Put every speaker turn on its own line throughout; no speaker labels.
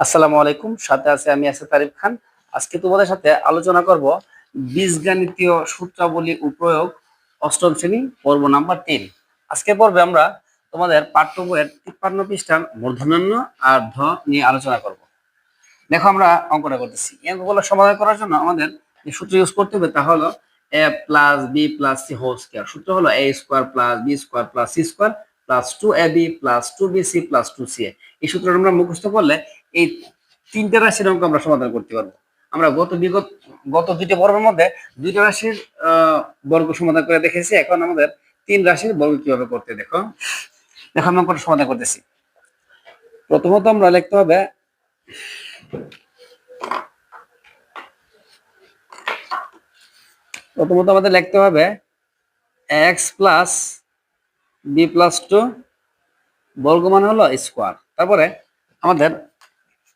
আসসালামু আলাইকুম। সাথে আছে আমি আসাদ তারিফ খান। আজকে তোমাদের সাথে আলোচনা করব বীজগাণিতীয় সূত্রাবলী ও প্রয়োগ অষ্টম শ্রেণি, পর্ব নাম্বার তিন। আজকে পর্বে আমরা তোমাদের পাঠ্য বইয়ের তিপ্পান্ন পৃষ্ঠার মূর্ধন্য আর ধ নিয়ে আলোচনা করব। দেখো আমরা অঙ্কটা করতেছি। এই অঙ্কগুলো সমাধান করার জন্য আমাদের যে সূত্র ইউজ করতে হবে তা হলো A plus B plus C whole square সূত্র হলো A square plus B square plus C square plus two A B plus two B C plus two C এই সূত্রটা আমরা মুখস্থ করলে এই তিনটে রাশির অঙ্ক আমরা সমাধান করতে পারব। আমরা গত বিগত, গত দুইটা পর্বের মধ্যে দুইটা রাশির বর্গ সমাধান করে দেখেছি। এখন আমাদের তিন রাশির বর্গ কীভাবে করতে দেখো। দেখো আমি অঙ্কটা সমাধান করতেছি। প্রথমত আমরা লিখতে হবে, প্রথমত আমাদের লিখতে হবে X plus B plus two বর্গ মানে হলো স্কোয়ার তারপরে আমাদের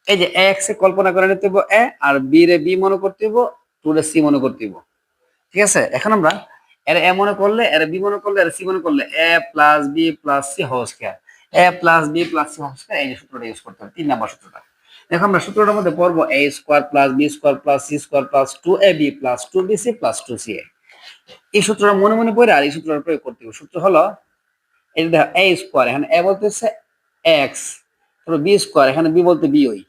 এই যে এক্স এ কল্পনা করে নিতে এ, আর বি রে বি মনে করতে হবে টু রে সি মনে করতে হবে ঠিক আছে? এখন আমরা এর এ মনে করলে, এর বি মনে করলে, এর সি মনে করলে, A plus B plus C whole square. A plus B plus C whole square, এই সূত্রটা ইউজ করতে হবে, তিন নাম্বার সূত্রটা। দেখো আমরা সূত্রটার মধ্যে পড়ব, A square plus B square plus C square plus two A B plus two B C plus two C A. এই সূত্রটা মনে মনে পড়ে আর এই সূত্রটা প্রয়োগ করতে হবে। সূত্র হলো, এই দেখো, এ স্কোয়ার, এখানে এ বলতে হচ্ছে এক্স বি স্কোয়ার, এখানে বি বলতে বি ওই।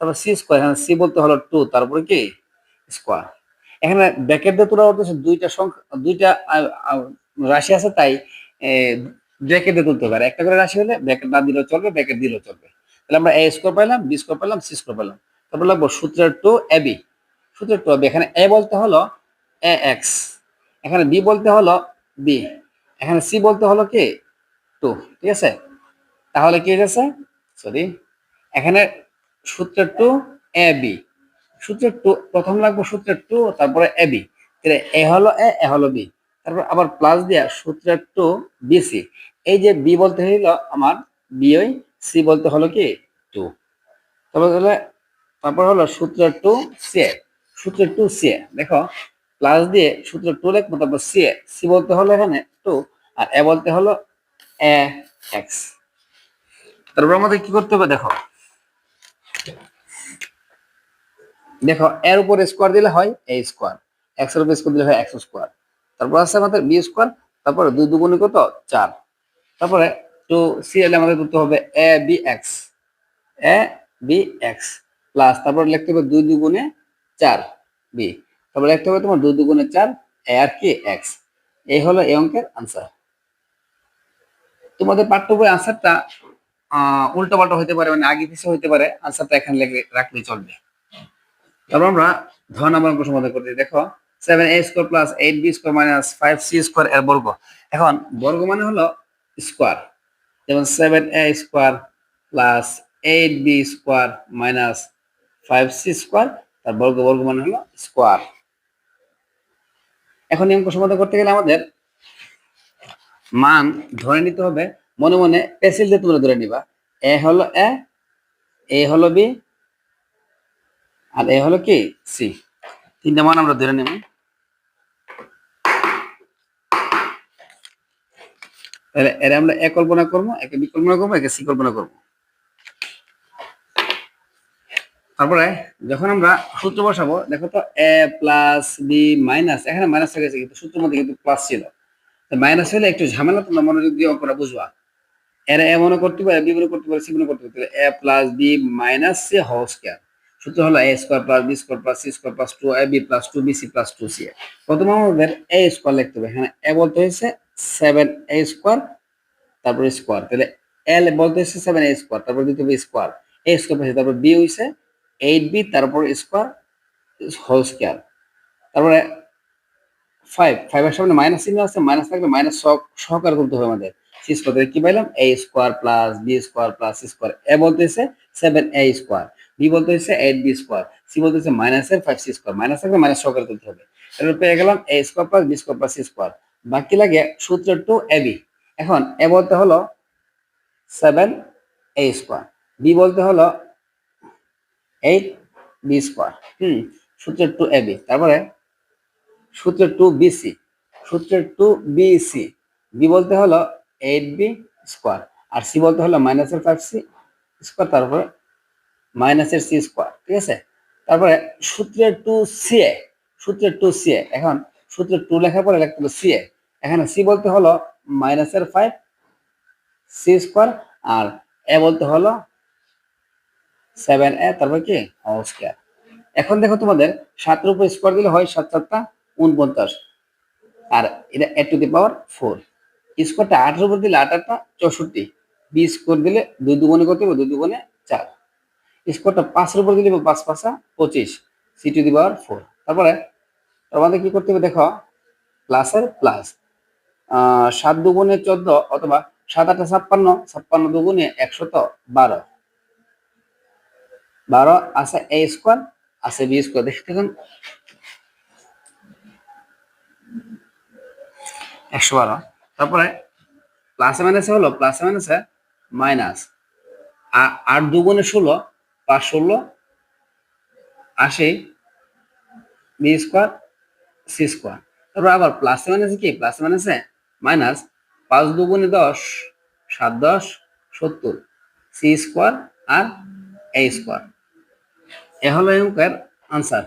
তারপর সি স্কোয়ার এখানে সি বলতে হলো টু তারপরে কি? স্কোয়ার এখানে ব্র্যাকেট দিয়ে তোলা হচ্ছে দুইটা সংখ্যা, দুইটা রাশি আছে, তাই ব্র্যাকেট দিয়ে তুলতে পারে। একটা করে রাশি হলে ব্র্যাকেট না দিলেও চলবে ব্র্যাকেট দিলেও চলবে। তাহলে আমরা এ স্কোয়ার পাইলাম বি স্কোয়ার পাইলাম সি স্কোয়ার পাইলাম। তারপর লাগবো সূত্রের টু এ বি সূত্রের টু বি এখানে এ বলতে হলো এ এক্স এখানে বি বলতে হলো বি এখানে সি বলতে হলো কি? টু ঠিক আছে? তাহলে কি হয়ে হয়েছে সরি এখানে সূত্রের টু এ বি। সূত্রের টু, প্রথম লাগবে সূত্রের টু, তারপরে এ বি। এ হলো এ এ হলো বি। তারপর আবার প্লাস দিয়া সূত্রের টু বি সি। এই যে বি বলতে হইল আমার বি ওই সি বলতে হলো কি? টু। তারপর তাহলে তারপর হলো সূত্রের টু সি সূত্রের টু সি দেখো প্লাস দিয়ে সূত্র টু লিখব, তারপর সি এ। সি বলতে হলো এখানে টু, আর এ বলতে হলো এ এক্স। তারপর আমাদের কি করতে হবে? দেখো দেখো, এর উপর স্কোয়ার দিলে হয় এ স্কোয়ার এক্সের উপর স্কোয়ার দিলে হয় এক্স স্কোয়ার তারপর আছে আমাদের বি স্কোয়ার তারপরে দুই দুগুণে কত? চার। তারপরে টু সি এলে আমাদের করতে হবে A B X A B X plus তারপর লিখতে হবে দুই দুগুণে চার বি তারপর লিখতে হবে তোমার দুই দুগুণে চার এ আর কি এক্স এই হলো এই অঙ্কের আনসার তোমাদের পাঠ্য বই আনসারটা উল্টো পাল্টা হইতে পারে মানে আগে পিছিয়ে হইতে পারে আনসারটা এখানে রাখলেই চলবে। তারপর আমরা ধ নাম্বার অঙ্ক সমাধান করতে দেখো seven A square plus eight B square minus five C square এর বর্গ। এখন বর্গ মানে হলো স্কোয়ার যেমন seven A square plus eight B square minus five C square তার বর্গ বর্গ মানে হলো স্কোয়ার এখন অঙ্ক সমাধান করতে গেলে আমাদের মান ধরে নিতে হবে। মনে মনে পেন্সিল দিয়ে তোমরা ধরে নিবা। এ হলো এ এ হলো বি আর এ হলো কি? সি তিনটা মান আমরা ধরে নেব। তাহলে এর আমরা এ কল্পনা করব, একে বি কল্পনা করব, একে সি কল্পনা করব। তারপরে যখন আমরা সূত্র বসাবো, দেখো তো এ প্লাস বি মাইনাস, এখানে মাইনাস হয়ে গেছে, কিন্তু সূত্রের মধ্যে কিন্তু প্লাস ছিল। মাইনাস হলে একটু ঝামেলা, তোমরা মনোযোগ দিয়ে অঙ্কটা বুঝবা। এর এ মনে করতে পারে, বি মনে করতে পারে, সি মনে করতে পারে A plus B minus C whole square. সূত্র হলো A square plus B square plus C square plus two A B plus two B C plus two C প্রথমে আমাদের এ স্কোয়ার লিখতে হবে। এখানে এ বলতে হয়েছে সেভেন এ স্কোয়ার তারপরে স্কোয়ার তাহলে এল বলতে হয়েছে সেভেন এ স্কোয়ার তারপর দিতে হবে স্কোয়ার এ স্কোয়ার পাশে তারপর বি হয়েছে এইট বি তারপর স্কোয়ার হোল স্কোয়ার তারপরে ফাইভ ফাইভের সামনে মাইনাস চিহ্ন আছে মাইনাস থাকলে মাইনাস সহকার করতে হবে আমাদের। সি স্কোয়ার কি পাইলাম? A square plus B square plus square A বলতেছে সেভেন এ স্কোয়ার বি বলতে হচ্ছে এইট বি স্কোয়ার সি বলতে হচ্ছে মাইনাস এর ফাইভ সি স্কোয়ার মাইনাস থাকলে মাইনাস সহকারে তুলতে হবে। তাহলে পেয়ে গেলাম A square plus B square plus C square বাকি লাগে সূত্র টু এ বি এখন এ বলতে হলো সেভেন এ স্কোয়ার বি বলতে হলো এইট বি স্কোয়ার হুম, সূত্র টু এ বি তারপরে সূত্র টু বিসি সূত্র টু বিসি বি বলতে হলো এইট বি স্কোয়ার আর সি বলতে হলো মাইনাস এর ফাইভ সি স্কোয়ার তারপরে মাইনাসের সি স্কোয়ার ঠিক আছে? তারপরে সূত্রের টু সি এ, সূত্রের টু সি এ, এখন সূত্রের টু লেখার পরে লিখতে হবে সি এ। এখানে সি বলতে হলো মাইনাসের ফাইভ সি স্কোয়ার আর এ বলতে হলো সেভেন এ তারপর কি? হোল স্কোয়ার এখন দেখো তোমাদের সাতের উপর স্কোয়ার দিলে হয় সাত সাতটা উনপঞ্চাশ। আর এটা এ টু দি পাওয়ার ফোর স্কোয়ারটা আটের উপর দিলে আট আটটা চৌষট্টি। বি স্কোয়ার দিলে দুই দুগুণে হবে? দুই দুগুণে চার। স্কোয়ারটা পাঁচের উপর দিলে পাঁচ পাঁচা পঁচিশ C to the power four তারপরে তোমাদের কি করতে হবে দেখো প্লাসের প্লাস সাত দুগুণে চোদ্দ অথবা সাত আটটা ছাপ্পান্ন ছাপ্পান্ন দুগুণে একশত বারো। বারো আছে এ স্কোয়ার আছে বি স্কোয়ার দেখি দেখুন একশো বারো। তারপরে প্লাসে মাইনাসে হলো প্লাসে মাইনাসে মাইনাস আট দুগুণে ষোলো পাঁচ ষোলো, আশি বি স্কোয়ার সি স্কোয়ার তারপর আবার প্লাস মাইনাসে কি? প্লাস মাইনাসে মাইনাস পাঁচ দুগুণে দশ, সাত দশ, সত্তর। সি স্কোয়ার আর এ স্কোয়ার এ হলো এই অঙ্কের আনসার